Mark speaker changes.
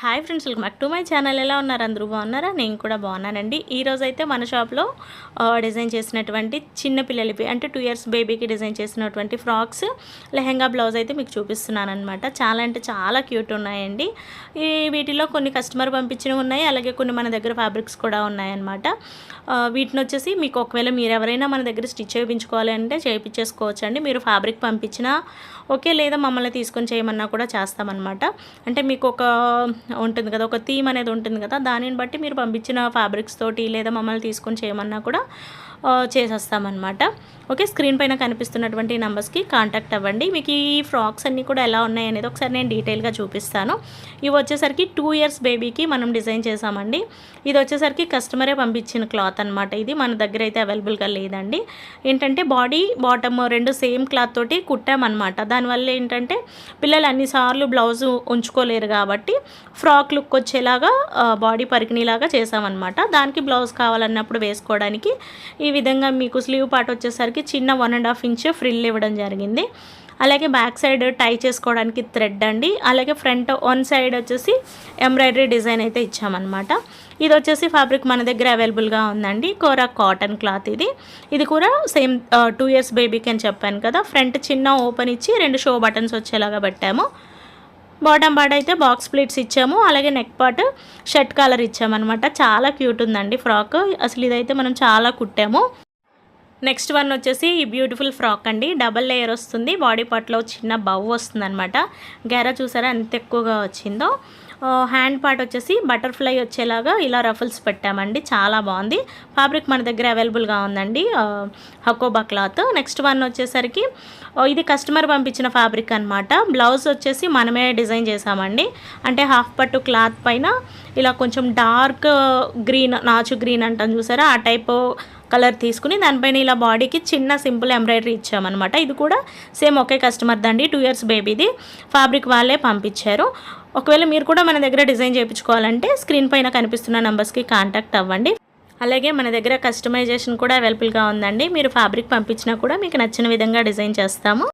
Speaker 1: Hi friends welcome back to my channel. ఎలా ఉన్నారు అందరూ? బాగున్నారా? నేను కూడా బాగున్నానండి. ఈ అయితే మన షాప్లో డిజైన్ చేసినటువంటి చిన్న పిల్లలకి అంటే టూ ఇయర్స్ బేబీకి డిజైన్ చేసినటువంటి ఫ్రాక్స్ లెహెంగా బ్లౌజ్ అయితే మీకు చూపిస్తున్నాను అనమాట చాలా అంటే చాలా క్యూట్ ఉన్నాయండి. ఈ వీటిలో కొన్ని కస్టమర్ పంపించినవి ఉన్నాయి. అలాగే కొన్ని మన దగ్గర ఫ్యాబ్రిక్స్ కూడా ఉన్నాయన్నమాట. వీటిని వచ్చేసి మీకు ఒకవేళ మీరు ఎవరైనా మన దగ్గర స్టిచ్ చేయించుకోవాలి అంటే చేయించేసుకోవచ్చు అండి మీరు ఫ్యాబ్రిక్ పంపించినా ఓకే లేదా మమ్మల్ని తీసుకొని చేయమన్నా కూడా చేస్తామన్నమాట. అంటే మీకు ఒక ఉంటుంది కదా ఒక థీమ్ అనేది ఉంటుంది కదా దానిని బట్టి మీరు పంపించిన ఫ్యాబ్రిక్స్ తోటి లేదా మమ్మల్ని తీసుకొని చేయమన్నా కూడా చేసేస్తామన్నమాట. ఓకే స్క్రీన్ పైన కనిపిస్తున్నటువంటి నెంబర్స్కి కాంటాక్ట్ అవ్వండి. మీకు ఈ ఫ్రాక్స్ అన్నీ కూడా ఎలా ఉన్నాయి అనేది ఒకసారి నేను డీటెయిల్గా చూపిస్తాను. ఇవి వచ్చేసరికి టూ ఇయర్స్ బేబీకి మనం డిజైన్ చేసామండి ఇది వచ్చేసరికి కస్టమరే పంపించిన క్లాత్ అనమాట ఇది మన దగ్గర అయితే అవైలబుల్గా లేదండి. ఏంటంటే బాడీ బాటమ్ రెండు సేమ్ క్లాత్ తోటి కుట్టామన్నమాట. దానివల్ల ఏంటంటే పిల్లలు అన్నిసార్లు బ్లౌజ్ ఉంచుకోలేరు కాబట్టి ఫ్రాక్ లుక్ వచ్చేలాగా బాడీ పరికిణీలాగా చేసామన్నమాట దానికి బ్లౌజ్ కావాలన్నప్పుడు వేసుకోవడానికి ఈ ఈ విధంగా మీకు స్లీవ్ పార్ట్ వచ్చేసరికి చిన్న one and half inch frill ఇవ్వడం జరిగింది. అలాగే బ్యాక్ సైడ్ టై చేసుకోవడానికి థ్రెడ్ అండి. అలాగే ఫ్రంట్ వన్ సైడ్ వచ్చేసి ఎంబ్రాయిడరీ డిజైన్ అయితే ఇచ్చామన్నమాట. ఇది వచ్చేసి ఫ్యాబ్రిక్ మన దగ్గర అవైలబుల్గా ఉందండి. కోరా కాటన్ క్లాత్ ఇది. ఇది కూడా సేమ్ టూ ఇయర్స్ బేబీకి అని చెప్పాను కదా. ఫ్రంట్ చిన్న ఓపెన్ ఇచ్చి రెండు షో బటన్స్ వచ్చేలాగా పెట్టాము. బాటమ్ పార్ట్ అయితే బాక్స్ ప్లేట్స్ ఇచ్చాము. అలాగే నెక్ పార్ట్ షర్ట్ కలర్ ఇచ్చామన్నమాట. చాలా క్యూట్ ఉందండి ఫ్రాక్. అసలు ఇదైతే మనం చాలా కుట్టాము. నెక్స్ట్ వన్ వచ్చేసి ఈ బ్యూటిఫుల్ ఫ్రాక్ అండి. డబల్ లేయర్ వస్తుంది. బాడీ పార్ట్లో చిన్న బవ్ వస్తుంది అనమాట గెర చూసారా ఎంత ఎక్కువగా వచ్చిందో. హ్యాండ్ పార్ట్ వచ్చేసి బటర్ఫ్లై వచ్చేలాగా ఇలా రఫుల్స్ పెట్టామండి. చాలా బాగుంది. ఫ్యాబ్రిక్ మన దగ్గర అవైలబుల్గా ఉందండి. హకోబా క్లాత్ నెక్స్ట్ వన్ వచ్చేసరికి ఇది కస్టమర్ పంపించిన ఫ్యాబ్రిక్ అనమాట బ్లౌజ్ వచ్చేసి మనమే డిజైన్ చేసామండి అంటే హాఫ్ పట్టు క్లాత్ పైన ఇలా కొంచెం డార్క్ గ్రీన్ నాచు గ్రీన్ అంటాం చూసారా? ఆ టైప్ కలర్ తీసుకుని దానిపైన ఇలా బాడీకి చిన్న సింపుల్ ఎంబ్రాయిడరీ ఇచ్చామన్నమాట. ఇది కూడా సేమ్ ఒకే కస్టమర్ దండి. టూ ఇయర్స్ బేబీది ఫ్యాబ్రిక్ వాళ్ళే పంపించారు. ఒకవేళ మీరు కూడా మన దగ్గర డిజైన్ చేయించుకోవాలంటే స్క్రీన్ పైన కనిపిస్తున్న నెంబర్స్కి కాంటాక్ట్ అవ్వండి. అలాగే మన దగ్గర కస్టమైజేషన్ కూడా అవైలబుల్గా ఉందండి. మీరు ఫ్యాబ్రిక్ పంపించినా కూడా మీకు నచ్చిన విధంగా డిజైన్ చేస్తాము.